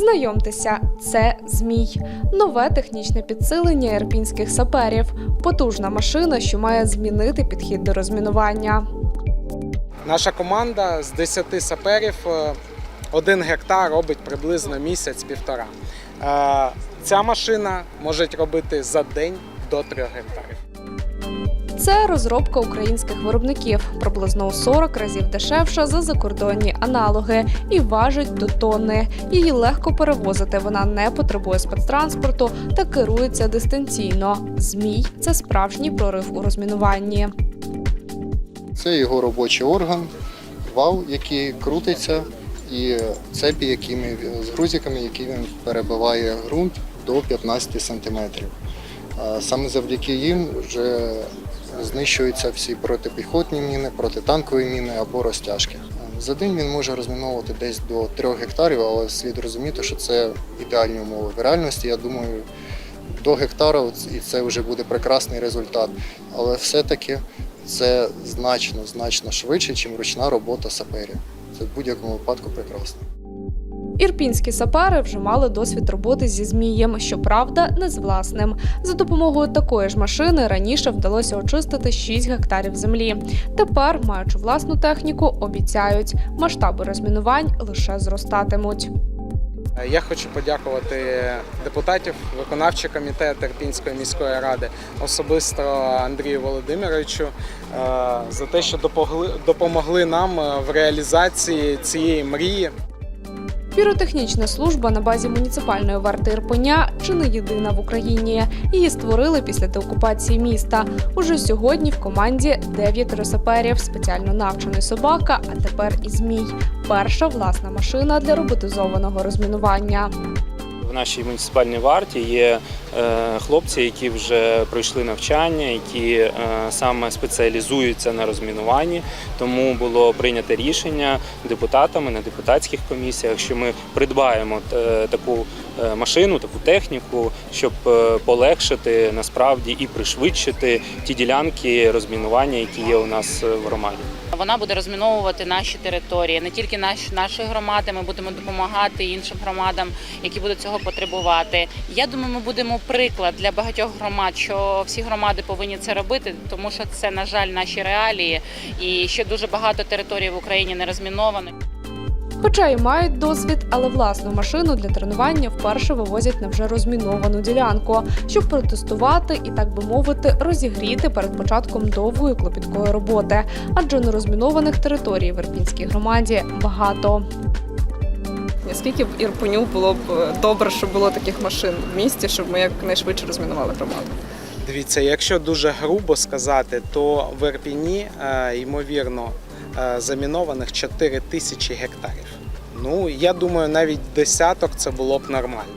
Знайомтеся, це змій, нове технічне підсилення ірпінських саперів, потужна машина, що має змінити підхід до розмінування. Наша команда з 10 саперів е, один гектар робить приблизно місяць-півтора. Е, Ця машина може робити за день до 3 гектарів. Це розробка українських виробників, приблизно у 40 разів дешевша за закордонні аналоги і важить до тонни. Її легко перевозити. Вона не потребує спецтранспорту та керується дистанційно. Змій це справжній прорив у розмінуванні. Це його робочий орган, вал, який крутиться, і цепі, якими, з грузиками, які він перебиває ґрунт до 15 см. Саме завдяки їм вже знищуються всі протипіхотні міни, протитанкові міни або розтяжки. За день він може розміновувати десь до 3 гектарів, але слід розуміти, що це ідеальні умови. В реальності, я думаю, до гектара і це вже буде прекрасний результат. Але все-таки це значно, значно швидше, ніж ручна робота саперів. Це в будь-якому випадку прекрасно. Ірпінські сапери вже мали досвід роботи зі змієм, щоправда, не з власним. За допомогою такої ж машини раніше вдалося очистити 6 гектарів землі. Тепер, маючи власну техніку, обіцяють, масштаби розмінувань лише зростатимуть. Я хочу подякувати депутатів, виконавчий комітет Терпінської міської ради, особисто Андрію Володимировичу е, за те, що допомогли нам е, в реалізації цієї мрії. Піротехнічна служба на базі муніципальної варти Ірпеня чи не єдина в Україні. Її створили після деокупації міста. Уже сьогодні в команді дев'ятеро саперів, спеціально навчений собака, а тепер і змій. Перша власна машина для роботизованого розмінування. В нашій муніципальній варті є е, хлопці, які вже пройшли навчання, які е, саме спеціалізуються на розмінуванні. Тому було прийнято рішення депутатами на депутатських комісіях, що ми придбаємо е, таку машину, таку техніку, щоб е, полегшити насправді і пришвидшити ті ділянки розмінування, які є у нас е, в громаді. Вона буде розміновувати наші території, не тільки наші, наші громади. Ми будемо допомагати іншим громадам, які будуть цього потребувати. Я думаю, ми будемо приклад для багатьох громад, що всі громади повинні це робити, тому що це, на жаль, наші реалії, і ще дуже багато територій в Україні не розмінованих. Хоча і мають досвід, але власну машину для тренування вперше вивозять на вже розміновану ділянку, щоб протестувати і, так би мовити, розігріти перед початком довгої клопіткої роботи. Адже нерозмінованих територій в Ірпінській громаді багато. Наскільки в Ірпеню було б е, добре, щоб було таких машин в місті, щоб ми якнайшвидше розмінували громаду? Дивіться, якщо дуже грубо сказати, то в Ірпіні, е, ймовірно, замінованих 4 тисячі гектарів. Ну, я думаю, навіть десяток це було б нормально.